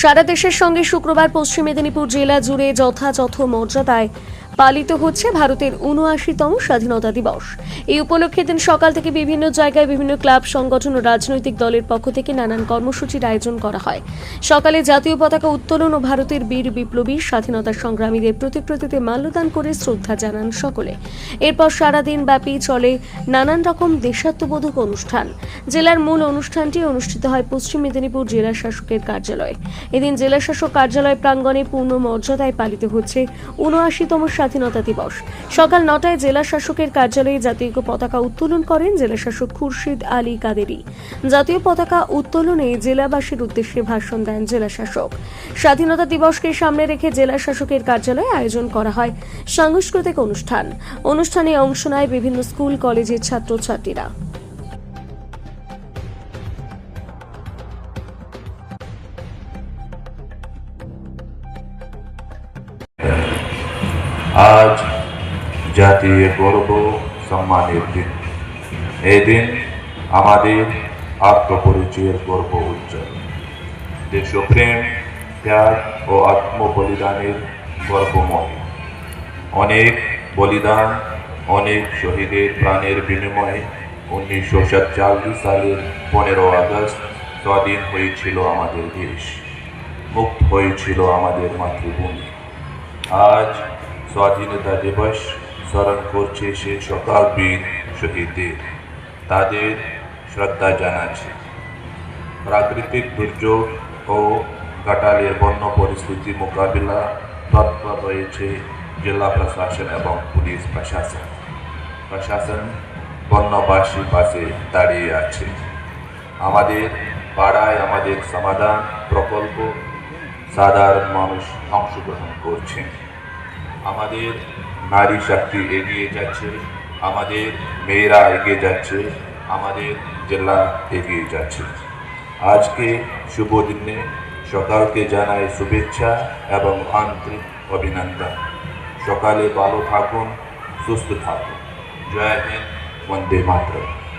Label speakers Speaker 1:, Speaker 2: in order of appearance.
Speaker 1: সারা দেশের সঙ্গে শুক্রবার পশ্চিম মেদিনীপুর জেলা জুড়ে যথাযথ মর্যাদায় পালিত হচ্ছে ভারতের উনআশিতম স্বাধীনতা দিবস। এই উপলক্ষে দিন সকাল থেকে বিভিন্ন জায়গায় বিভিন্ন ক্লাব, সংগঠন ও রাজনৈতিক দলের পক্ষ থেকে নানান কর্মসূচির আয়োজন করা হয়। সকালে জাতীয় পতাকা উত্তোলন ও ভারতের বীর বিপ্লবী স্বাধীনতা সংগ্রামীদের প্রতিকৃতিতে মাল্যদান করে শ্রদ্ধা জানান সকলে। এরপর সারাদিন ব্যাপী চলে নানান রকম দেশাত্মবোধক অনুষ্ঠান। জেলার মূল অনুষ্ঠানটি অনুষ্ঠিত হয় পশ্চিম মেদিনীপুর জেলা শাসকের কার্যালয়ে। এদিন জেলা শাসক কার্যালয় প্রাঙ্গণে পূর্ণ মর্যাদায় পালিত হচ্ছে উনআশিতম স্বাধীনতা দিবস। সকাল নটায় জেলা শাসকের কার্যালয়ে জাতীয় পতাকা উত্তোলন করেন জেলা শাসক খুরশিদ আলী কাদেরি। জাতীয় পতাকা উত্তোলনে জেলাবাসীর উদ্দেশ্যে ভাষণ দেন জেলা শাসক। স্বাধীনতা দিবসকে সামনে রেখে জেলা শাসকের কার্যালয়ে আয়োজন করা হয় সাংস্কৃতিক অনুষ্ঠান। অনুষ্ঠানে অংশ নেয় বিভিন্ন স্কুল, কলেজের ছাত্রছাত্রীরা।
Speaker 2: আজ জাতীয় গর্ব সম্মানের দিন। এই দিন আমাদের আত্মপরিচয়ের গর্ব উজ্জ্বল। দেশপ্রেম, ত্যাগ ও আত্মবলিদানের গর্বময়। অনেক বলিদান, অনেক শহীদের প্রাণের বিনিময়ে উনিশশো সাতচল্লিশ সালের পনেরো আগস্ট স্বাধীন হয়েছিল আমাদের দেশ, মুক্ত হয়েছিল আমাদের মাতৃভূমি। আজ স্বাধীনতা দিবস স্মরণ করছে সে সকাল বীর শহীদদের। তাদের শ্রদ্ধা জানাচ্ছে। প্রাকৃতিক দুর্যোগ ও কাটালের বন্য পরিস্থিতি মোকাবিলা তৎপর রয়েছে জেলা প্রশাসন এবং পুলিশ প্রশাসন। প্রশাসন বন্যবাসী পাশে দাঁড়িয়ে আছে। আমাদের পাড়ায় আমাদের সমাধান প্রকল্প সাধারণ মানুষ অংশগ্রহণ করছেন আমাদের নারী শক্তি এগিয়ে যাচ্ছে, আমাদের মেয়েরা এগিয়ে যাচ্ছে, আমাদের জেলা এগিয়ে যাচ্ছে। আজকে শুভ দিনে সকালকে জানাই শুভেচ্ছা এবং আন্তরিক অভিনন্দন। সকালে ভালো থাকুন, সুস্থ থাকুন। জয় হিন্দ, বন্দে মাতরম।